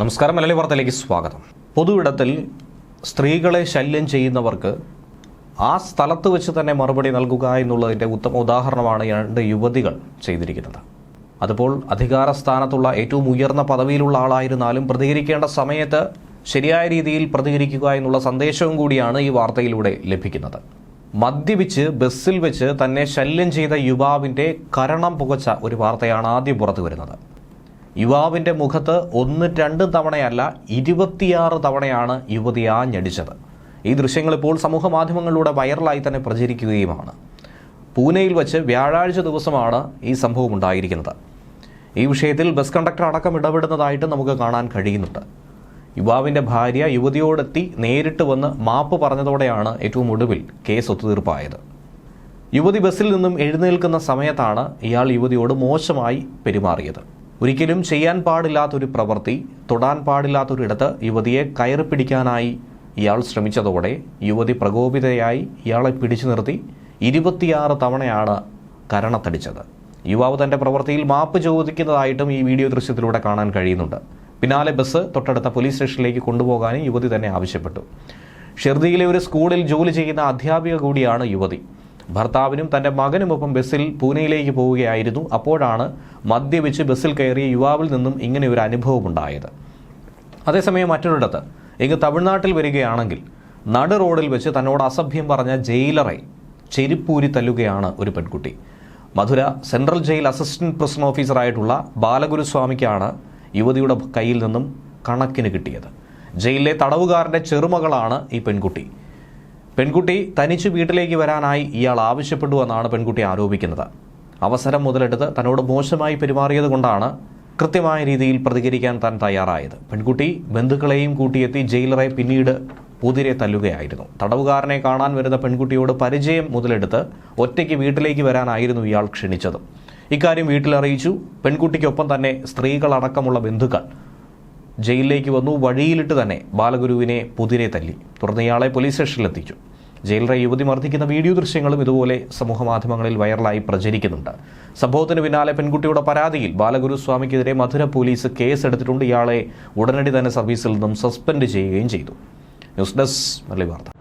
നമസ്കാരം മലയാളി വാർത്തയിലേക്ക് സ്വാഗതം. പൊതുവിടത്തിൽ സ്ത്രീകളെ ശല്യം ചെയ്യുന്നവർക്ക് ആ സ്ഥലത്ത് വെച്ച് തന്നെ മറുപടി നൽകുക എന്നുള്ളതിന്റെ ഉത്തമ ഉദാഹരണമാണ് രണ്ട് യുവതികൾ ചെയ്തിരിക്കുന്നത്. അതുപോൾ അധികാര സ്ഥാനത്തുള്ള ഏറ്റവും ഉയർന്ന പദവിയിലുള്ള ആളായിരുന്നാലും പ്രതികരിക്കേണ്ട സമയത്ത് ശരിയായ രീതിയിൽ പ്രതികരിക്കുക എന്നുള്ള സന്ദേശവും കൂടിയാണ് ഈ വാർത്തയിലൂടെ ലഭിക്കുന്നത്. മദ്യപിച്ച് ബസ്സിൽ വെച്ച് തന്നെ ശല്യം ചെയ്ത യുവാവിന്റെ കരണം പുകച്ച ഒരു വാർത്തയാണ് ആദ്യം പുറത്തു വരുന്നത് യുവാവിന്റെ മുഖത്ത് ഒന്ന് രണ്ട് തവണയല്ല ഇരുപത്തിയാറ് തവണയാണ് യുവതി ആഞ്ഞടിച്ചത്. ഈ ദൃശ്യങ്ങൾ ഇപ്പോൾ സമൂഹ മാധ്യമങ്ങളിലൂടെ വൈറലായി തന്നെ പ്രചരിക്കുകയുമാണ്. പൂനെയിൽ വച്ച് വ്യാഴാഴ്ച ദിവസമാണ് ഈ സംഭവം ഉണ്ടായിരിക്കുന്നത്. ഈ വിഷയത്തിൽ ബസ് കണ്ടക്ടർ അടക്കം ഇടപെടുന്നതായിട്ട് നമുക്ക് കാണാൻ കഴിയുന്നുണ്ട്. യുവാവിന്റെ ഭാര്യ യുവതിയോടെത്തി നേരിട്ട് വന്ന് മാപ്പ് പറഞ്ഞതോടെയാണ് ഏറ്റവും ഒടുവിൽ കേസ് ഒത്തുതീർപ്പായത്. യുവതി ബസ്സിൽ നിന്നും എഴുന്നേൽക്കുന്ന സമയത്താണ് ഇയാൾ യുവതിയോട് മോശമായി പെരുമാറിയത്. ഒരിക്കലും ചെയ്യാൻ പാടില്ലാത്തൊരു പ്രവൃത്തി തൊടാൻ പാടില്ലാത്തൊരിടത്ത് യുവതിയെ കയറി പിടിക്കാനായി ഇയാൾ ശ്രമിച്ചതോടെ യുവതി പ്രകോപിതയായി ഇയാളെ പിടിച്ചു നിർത്തി ഇരുപത്തിയാറ് തവണയാണ് കരണത്തടിച്ചത്. യുവാവ് തന്റെ പ്രവൃത്തിയിൽ മാപ്പ് ചോദിക്കുന്നതായിട്ടും ഈ വീഡിയോ ദൃശ്യത്തിലൂടെ കാണാൻ കഴിയുന്നുണ്ട്. പിന്നാലെ ബസ് തൊട്ടടുത്ത പോലീസ് സ്റ്റേഷനിലേക്ക് കൊണ്ടുപോകാനും യുവതി തന്നെ ആവശ്യപ്പെട്ടു. ഷിർദിയിലെ ഒരു സ്കൂളിൽ ജോലി ചെയ്യുന്ന അധ്യാപിക കൂടിയാണ് യുവതി. ഭർത്താവിനും തന്റെ മകനുമൊപ്പം ബസ്സിൽ പൂനെയിലേക്ക് പോവുകയായിരുന്നു. അപ്പോഴാണ് മദ്യപിച്ച് ബസ്സിൽ കയറിയ യുവാവിൽ നിന്നും ഇങ്ങനെ ഒരു അനുഭവം ഉണ്ടായത്. അതേസമയം മറ്റൊരിടത്ത് ഇങ്ങ് തമിഴ്നാട്ടിൽ വരികയാണെങ്കിൽ നടു റോഡിൽ വെച്ച് തന്നോട് അസഭ്യം പറഞ്ഞ ജയിലറെ ചെരിപ്പൂരി തല്ലുകയാണ് ഒരു പെൺകുട്ടി. Madurai central jail assistant prison ഓഫീസറായിട്ടുള്ള ബാലഗുരുസ്വാമിക്കാണ് യുവതിയുടെ കയ്യിൽ നിന്നും കണക്കിന് കിട്ടിയത്. ജയിലിലെ തടവുകാരന്റെ ചെറുമകളാണ് ഈ പെൺകുട്ടി. പെൺകുട്ടി തനിച്ച് വീട്ടിലേക്ക് വരാനായി ഇയാൾ ആവശ്യപ്പെട്ടു എന്നാണ് പെൺകുട്ടി ആരോപിക്കുന്നത്. അവസരം മുതലെടുത്ത് തന്നോട് മോശമായി പെരുമാറിയത് കൊണ്ടാണ് കൃത്യമായ രീതിയിൽ പ്രതികരിക്കാൻ താൻ തയ്യാറായത്. പെൺകുട്ടി ബന്ധുക്കളെയും കൂട്ടിയെത്തി ജയിലറെ പിന്നീട് പുതിരെ തല്ലുകയായിരുന്നു. തടവുകാരനെ കാണാൻ വരുന്ന പെൺകുട്ടിയോട് പരിചയം മുതലെടുത്ത് ഒറ്റയ്ക്ക് വീട്ടിലേക്ക് വരാനായിരുന്നു ഇയാൾ ക്ഷണിച്ചത്. ഇക്കാര്യം വീട്ടിലറിയിച്ചു പെൺകുട്ടിക്കൊപ്പം തന്നെ സ്ത്രീകളടക്കമുള്ള ബന്ധുക്കൾ ജയിലിലേക്ക് വന്നു. വഴിയിലിട്ട് തന്നെ ബാലഗുരുവിനെ പുതിരെ തല്ലി. തുടർന്ന് ഇയാളെ പോലീസ് സ്റ്റേഷനിലെത്തിച്ചു. ജയിലറെ യുവതി മർദ്ദിക്കുന്ന വീഡിയോ ദൃശ്യങ്ങളും ഇതുപോലെ സമൂഹ മാധ്യമങ്ങളിൽ വൈറലായി പ്രചരിക്കുന്നുണ്ട്. സംഭവത്തിന് പിന്നാലെ പെൺകുട്ടിയുടെ പരാതിയിൽ ബാലഗുരുസ്വാമിക്കെതിരെ മധുര പോലീസ് കേസെടുത്തിട്ടുണ്ട്. ഇയാളെ ഉടനടി തന്നെ സർവീസിൽ നിന്നും സസ്പെൻഡ് ചെയ്യുകയും ചെയ്തു. ന്യൂസ് ഡെസ്ക് മലയാളി വാർത്ത.